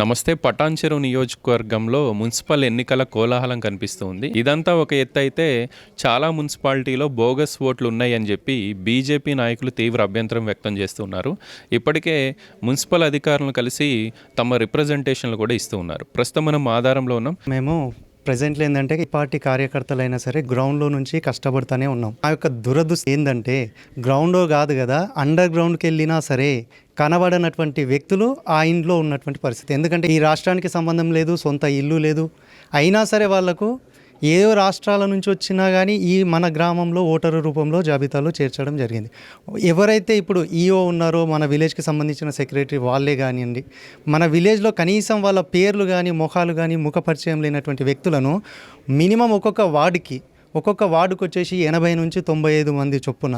నమస్తే పటాన్చెరు నియోజకవర్గంలో మున్సిపల్ ఎన్నికల కోలాహలం కనిపిస్తుంది. ఇదంతా ఒక ఎత్తు అయితే చాలా మున్సిపాలిటీలో బోగస్ ఓట్లు ఉన్నాయని చెప్పి బీజేపీ నాయకులు తీవ్ర అభ్యంతరం వ్యక్తం చేస్తున్నారు. ఇప్పటికే మున్సిపల్ అధికారులను కలిసి తమ రిప్రజెంటేషన్లు కూడా ఇస్తూ ఉన్నారు. ప్రస్తుతం మనం ఆధారంలో ఉన్నాం. మేము ప్రజెంట్లో ఏంటంటే ఈ పార్టీ కార్యకర్తలైనా సరే గ్రౌండ్లో నుంచి కష్టపడుతూనే ఉన్నాం. ఆ యొక్క దురదృష్టి ఏంటంటే గ్రౌండ్లో కాదు కదా అండర్ గ్రౌండ్కి వెళ్ళినా సరే కనబడనటువంటి వ్యక్తులు ఆ ఇంట్లో ఉన్నటువంటి పరిస్థితి. ఎందుకంటే ఈ రాష్ట్రానికి సంబంధం లేదు సొంత ఇల్లు లేదు. అయినా సరే వాళ్ళకు ఏ రాష్ట్రాల నుంచి వచ్చినా కానీ ఈ మన గ్రామంలో ఓటరు రూపంలో జాబితాలో చేర్చడం జరిగింది. ఎవరైతే ఇప్పుడు ఈఓ ఉన్నారో మన విలేజ్కి సంబంధించిన సెక్రటరీ వాళ్ళే కానివ్వండి మన విలేజ్లో కనీసం వాళ్ళ పేర్లు కానీ ముఖాలు కానీ ముఖ పరిచయం లేనటువంటి వ్యక్తులను మినిమం ఒక్కొక్క వార్డుకి ఒక్కొక్క వార్డుకు వచ్చేసి ఎనభై నుంచి తొంభై ఐదు మంది చొప్పున.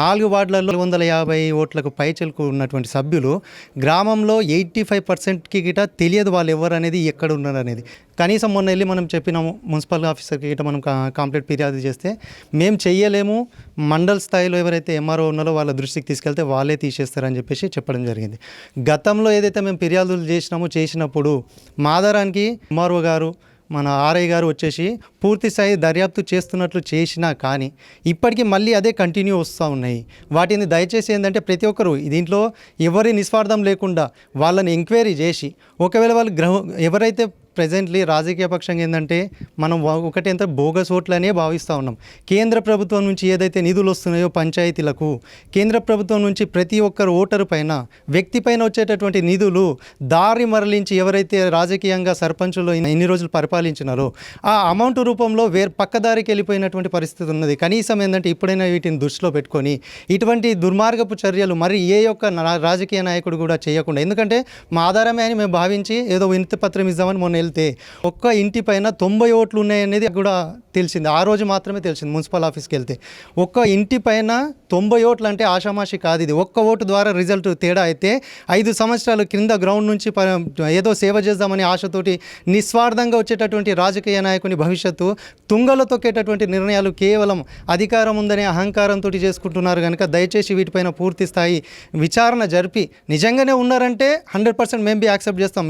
నాలుగు వార్డులలో వందల యాభై ఓట్లకు పైచలకు ఉన్నటువంటి సభ్యులు గ్రామంలో ఎయిటీ ఫైవ్ పర్సెంట్కి గిట తెలియదు వాళ్ళు ఎవరు అనేది ఎక్కడ ఉన్నారు అనేది. కనీసం మొన్న వెళ్ళి మనం చెప్పినాము మున్సిపల్ ఆఫీసర్కి గిట మనం కంప్లీట్ ఫిర్యాదు చేస్తే మేము చెయ్యలేము. మండల్ స్థాయిలో ఎవరైతే ఎంఆర్ఓ ఉన్నారో వాళ్ళ దృష్టికి తీసుకెళ్తే వాళ్ళే తీసేస్తారని చెప్పేసి చెప్పడం జరిగింది. గతంలో ఏదైతే మేము ఫిర్యాదులు చేసినామో చేసినప్పుడు మాదారానికి ఎంఆర్ఓ గారు మన ఆర్ఐ గారు వచ్చేసి పూర్తి స్థాయి దర్యాప్తు చేస్తున్నట్లు చేసినా కానీ ఇప్పటికీ మళ్ళీ అదే కంటిన్యూ వస్తూ ఉన్నాయి. వాటిని దయచేసి ఏంటంటే ప్రతి ఒక్కరు దీంట్లో ఎవరి నిస్వార్థం లేకుండా వాళ్ళని ఎంక్వైరీ చేసి ఒకవేళ వాళ్ళు గ్రహ ఎవరైతే ప్రజెంట్లీ రాజకీయ పక్షంగా ఏంటంటే మనం ఒకటి ఎంత బోగస్ ఓట్లనే భావిస్తూ ఉన్నాం. కేంద్ర ప్రభుత్వం నుంచి ఏదైతే నిధులు వస్తున్నాయో పంచాయతీలకు కేంద్ర ప్రభుత్వం నుంచి ప్రతి ఒక్కరు ఓటరు పైన వ్యక్తి పైన వచ్చేటటువంటి నిధులు దారి మరలించి ఎవరైతే రాజకీయంగా సర్పంచులు ఎన్ని రోజులు పరిపాలించినారో ఆ అమౌంట్ రూపంలో వేర్ పక్కదారికి వెళ్ళిపోయినటువంటి పరిస్థితి ఉన్నది. కనీసం ఏంటంటే ఇప్పుడైనా వీటిని దృష్టిలో పెట్టుకొని ఇటువంటి దుర్మార్గపు చర్యలు మరి ఏ యొక్క రాజకీయ నాయకుడు కూడా చేయకుండా ఎందుకంటే మా ఆధారమే అని మేము భావించి ఏదో వినతి పత్రం ఇద్దామని మొన్న వెళ్తే ఒక్క ఇంటి పైన తొంభై ఓట్లు ఉన్నాయనేది కూడా తెలిసింది. ఆ రోజు మాత్రమే తెలిసింది మున్సిపల్ ఆఫీస్కి వెళ్తే. ఒక్క ఇంటి పైన తొంభై ఓట్లు అంటే ఆషామాషి కాదు ఇది. ఒక్క ఓటు ద్వారా రిజల్ట్ తేడా అయితే ఐదు సంవత్సరాలు క్రింద గ్రౌండ్ నుంచి ప- ఏదో సేవ చేద్దామని ఆశతోటి నిస్వార్థంగా వచ్చేటటువంటి రాజకీయ నాయకుని భవిష్యత్తు తుంగలో తొక్కేటటువంటి నిర్ణయాలు కేవలం అధికారం ఉందనే అహంకారంతో చేసుకుంటున్నారు కనుక దయచేసి వీటిపైన పూర్తి స్థాయి విచారణ జరిపి నిజంగానే ఉన్నారంటే హండ్రెడ్ పర్సెంట్ మేము బి యాక్సెప్ట్ చేస్తాం.